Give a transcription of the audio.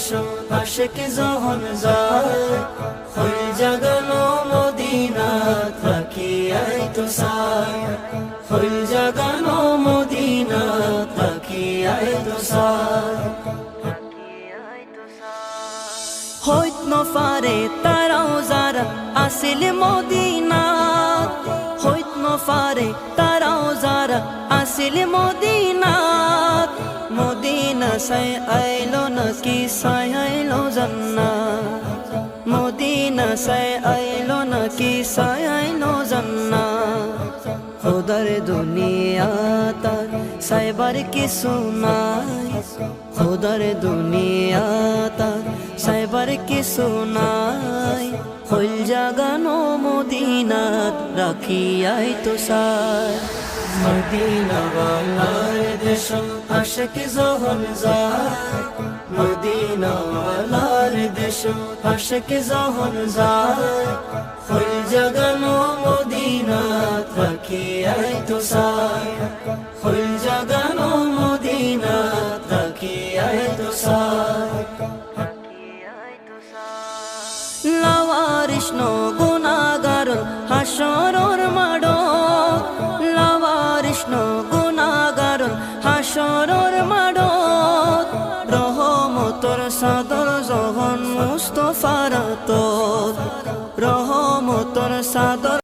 দেশ আশেক যখন যায়। জাগানো মদিনা থাকি আই তো সাই মদিনা থাকি আই তো হইত নফারে তারাও যারা আসিল মদিনা। হইত নফারে তারাও যারা আসিল মদিনা। সাই আইলো নাকি সাই আইলো জান্না মদিনা সাই আইলো নাকি সাই আইলো জান্না খোদার দুনিয়া তার সাইবার কিছু নাই। খোদার দুনিয়া তার সাইবার কিছু নাই। হইল জাগানো মদিনাত, রাখিয়াই তো সাই মদিনা ওয়ালার দেশ আশেক যখন যায় মদিনা ওয়ালার দেশ। আশেক যখন যায় হইল জাগানো মদিনাত রাখিয়াই তো সাই হইল জাগানো মদিনাত রাখিয়াই তো সাই লাওয়ারিষ্ণ গুণাগার হাসরর মাড মুস্তফার তোর রহমতর সাদর